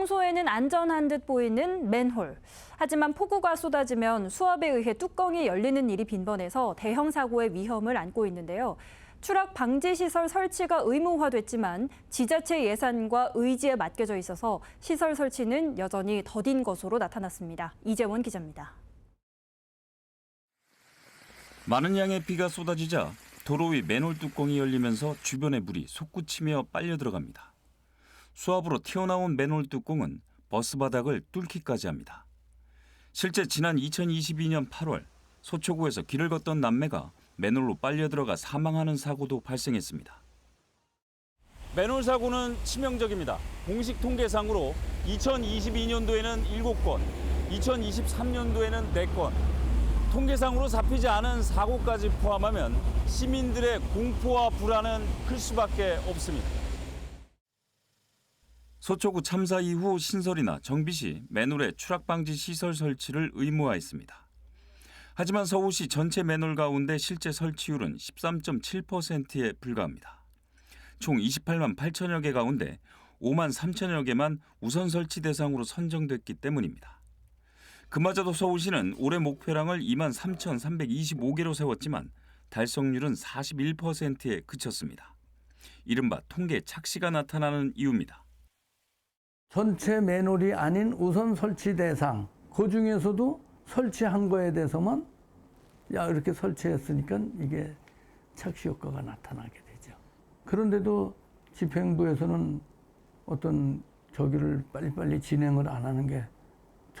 평소에는 안전한 듯 보이는 맨홀. 하지만 폭우가 쏟아지면 수압에 의해 뚜껑이 열리는 일이 빈번해서 대형 사고의 위험을 안고 있는데요. 추락 방지 시설 설치가 의무화됐지만 지자체 예산과 의지에 맡겨져 있어서 시설 설치는 여전히 더딘 것으로 나타났습니다. 이재원 기자입니다. 많은 양의 비가 쏟아지자 도로 위 맨홀 뚜껑이 열리면서 주변의 물이 솟구치며 빨려 들어갑니다. 수압으로 튀어나온 맨홀 뚜껑은 버스 바닥을 뚫기까지 합니다. 실제 지난 2022년 8월 소초구에서 길을 걷던 남매가 맨홀로 빨려 들어가 사망하는 사고도 발생했습니다. 맨홀 사고는 치명적입니다. 공식 통계상으로 2022년도에는 7건, 2023년도에는 4건, 통계상으로 잡히지 않은 사고까지 포함하면 시민들의 공포와 불안은 클 수밖에 없습니다. 소초구 참사 이후 신설이나 정비 시 맨홀의 추락 방지 시설 설치를 의무화했습니다. 하지만 서울시 전체 맨홀 가운데 실제 설치율은 13.7%에 불과합니다. 총 28만 8천여 개 가운데 5만 3천여 개만 우선 설치 대상으로 선정됐기 때문입니다. 그마저도 서울시는 올해 목표량을 2만 3,325개로 세웠지만 달성률은 41%에 그쳤습니다. 이른바 통계 착시가 나타나는 이유입니다. 전체 맨홀이 아닌 우선 설치 대상 그 중에서도 설치한 거에 대해서만 야 이렇게 설치했으니까 이게 착시 효과가 나타나게 되죠. 그런데도 집행부에서는 어떤 저기를 빨리빨리 진행을 안 하는 게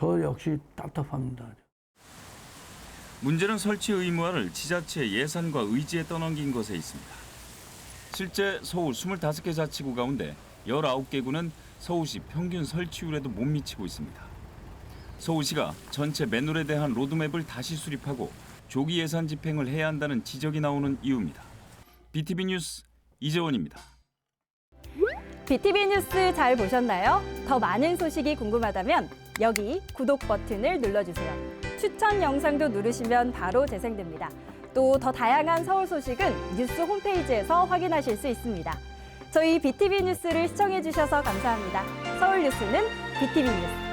저 역시 답답합니다. 문제는 설치 의무화를 지자체 예산과 의지에 떠넘긴 것에 있습니다. 실제 서울 25개 자치구 가운데 19개 구는 서울시 평균 설치율에도 못 미치고 있습니다. 서울시가 전체 맨홀에 대한 로드맵을 다시 수립하고 조기 예산 집행을 해야 한다는 지적이 나오는 이유입니다. BTV 뉴스 이재원입니다. BTV 뉴스 잘 보셨나요? 더 많은 소식이 궁금하다면 여기 구독 버튼을 눌러주세요. 추천 영상도 누르시면 바로 재생됩니다. 또 더 다양한 서울 소식은 뉴스 홈페이지에서 확인하실 수 있습니다. 저희 BTV 뉴스를 시청해주셔서 감사합니다. 서울 뉴스는 BTV 뉴스.